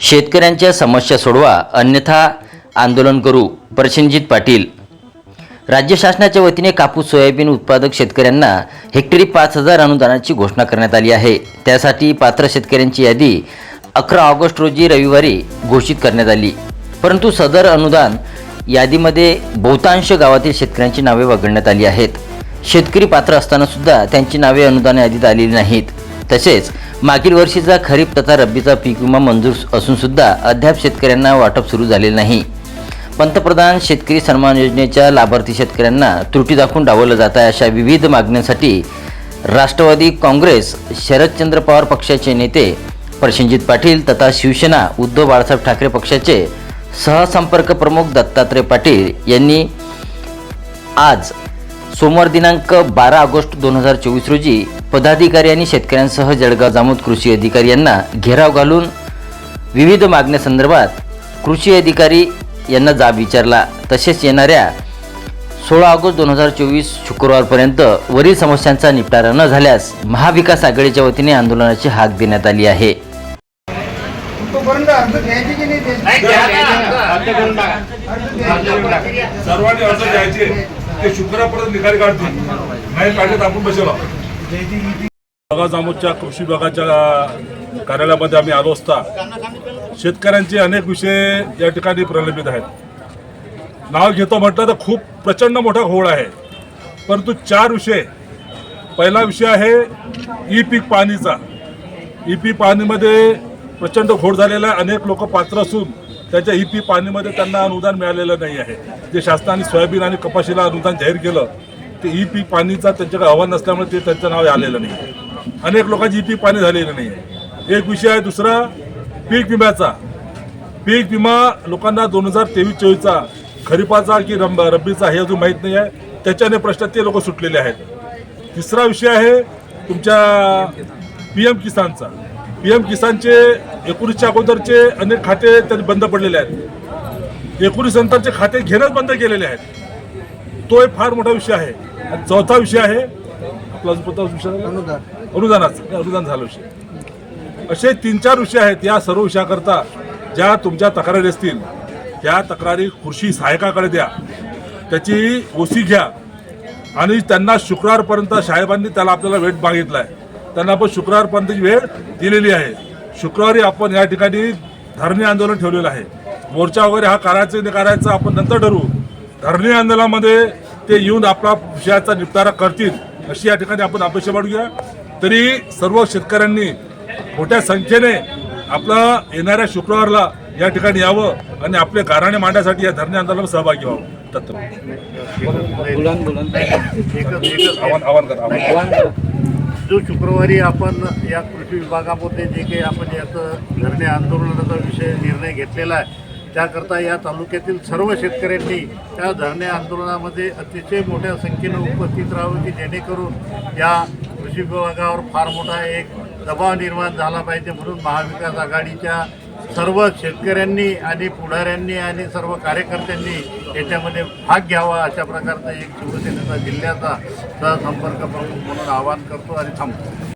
शेतकऱ्यांच्या समस्या सोडवा अन्यथा आंदोलन करू प्रशनजित पाटील. राज्य शासनाच्या वतीने कापूस सोयाबीन उत्पादक शेतकऱ्यांना हेक्टरी पाच हजार अनुदानाची घोषणा करण्यात आली आहे. त्यासाठी पात्र शेतकऱ्यांची यादी अकरा ऑगस्ट रोजी रविवारी घोषित करण्यात आली. परंतु सदर अनुदान यादीमध्ये बहुतांश गावातील शेतकऱ्यांची नावे वगळण्यात आली आहेत. शेतकरी पात्र असतानासुद्धा त्यांची नावे अनुदान यादीत आलेली नाहीत. तसेच मागील वर्षीचा खरीप तथा रब्बीचा पीक विमा मंजूर असून सुद्धा अद्याप शेतकऱ्यांना वाटप सुरू झाले नाही. पंतप्रधान शेतकरी सन्मान योजनेच्या लाभार्थी शेतकऱ्यांना त्रुटी दाखवून डावलं जात आहे अशा विविध मागण्यांसाठी राष्ट्रवादी काँग्रेस शरदचंद्र पवार पक्षाचे नेते प्रशंजित पाटील तथा शिवसेना उद्धव बाळासाहेब ठाकरे पक्षाचे सहसंपर्क प्रमुख दत्तात्रय पाटील यांनी आज सोमवार दिनांक बारा ऑगस्ट दोन हजार चोवीस रोजी पदाधिकारी आणि शेतकऱ्यांसह जळगाव जामोद कृषी अधिकारी यांना घेराव घालून विविध मागण्यासंदर्भात कृषी अधिकारी यांना जाब विचारला. तसेच येणाऱ्या सोळा ऑगस्ट दोन हजार चोवीस शुक्रवारपर्यंत वरील समस्यांचा निपटारा न झाल्यास महाविकास आघाडीच्या वतीने आंदोलनाची हाक देण्यात आली आहे. घ्यायची. सर्वांनी अर्ज द्यायचे ते शुक्रवारपर्यंत निकाल काढतील. नाही काढले तर आपण बसेला. बघा जामोदच्या कृषी विभागाच्या कार्यालयामध्ये आम्ही आलो असता शेतकऱ्यांचे अनेक विषय या ठिकाणी प्रलंबित आहेत. नाव घेतो म्हटलं तर खूप प्रचंड मोठा घोळ आहे. परंतु चार विषय. पहिला विषय आहे ई पीक पाणीचा. ई पीक पाणीमध्ये प्रचंड घोळ झालेला आहे. अनेक लोक पात्र असून त्याच्या ई पीक पाणीमध्ये त्यांना अनुदान मिळालेलं नाही आहे. जे शासनाने सोयाबीन आणि कपाशीला अनुदान जाहीर केलं ते ई पी पाणीचा त्यांच्याकडे अहवाल नसल्यामुळे ते त्यांचं नाव आलेलं नाही. अनेक लोकांची ई पी पाणी झालेलं नाही. एक विषय आहे दुसरा पीक विम्याचा. पीक विमा लोकांना दोन हजार तेवीस चोवीसचा खरीपाचा की रंब रब्बीचा हे अजून माहीत नाही आहे. त्याच्याने प्रश्न ते लोक सुटलेले आहेत. तिसरा विषय आहे तुमच्या पी एम किसानचा. पी एम किसानचे एकोणीसच्या अगोदरचे अनेक खाते त्यांनी बंद पडलेले आहेत. एकोणीस नंतरचे खाते घेणंच बंद केलेले आहेत. तो एक फार मोठा विषय आहे. आणि चौथा विषय आहे आपला कोणता विषय. अनुदानाचा अनुदान झालं विषय. असे तीन चार विषय आहेत या सर्व विषयाकरता ज्या तुमच्या तक्रारी असतील त्या तक्रारी कृषी सहायकाकडे द्या. त्याची ओसी घ्या. आणि त्यांना शुक्रवारपर्यंत साहेबांनी त्याला आपल्याला वेळ मागितला आहे त्यांना आपण शुक्रवारपर्यंतची वेळ दिलेली आहे. शुक्रवारी आपण या ठिकाणी धरणे आंदोलन ठेवलेलं आहे. मोर्चा वगैरे हा करायचं नाही करायचं आपण नंतर ठरवू. धरणे आंदोलनामध्ये ते येऊन आपला विषयाचा निपटारा करतील अशी या ठिकाणी आपण अपेक्षा बाळगूया. तरी सर्व शेतकऱ्यांनी मोठ्या संख्येने आपलं येणाऱ्या शुक्रवारला या ठिकाणी यावं आणि आपले गाराणे मांडण्यासाठी या धरणे आंदोलनात सहभागी व्हावं. जो शुक्रवारी आपण या कृषी विभागामध्ये जे काही आपण याचं धरणे आंदोलनाचा विषय निर्णय घेतलेला आहे त्याकरता या तालुक्यातील सर्व शेतकऱ्यांनी त्या धरणे आंदोलनामध्ये अतिशय मोठ्या संख्येनं उपस्थित राहावं की जेणेकरून या कृषी विभागावर फार मोठा एक दबाव निर्माण झाला पाहिजे म्हणून महाविकास आघाडीच्या सर्व शेतकऱ्यांनी आणि पुढाऱ्यांनी आणि सर्व कार्यकर्त्यांनी याच्यामध्ये भाग घ्यावा अशा प्रकारचा एक शिवसेनेचा जिल्ह्याचा सहसंपर्क प्रमुख म्हणून आवाहन करतो आणि थांबतो.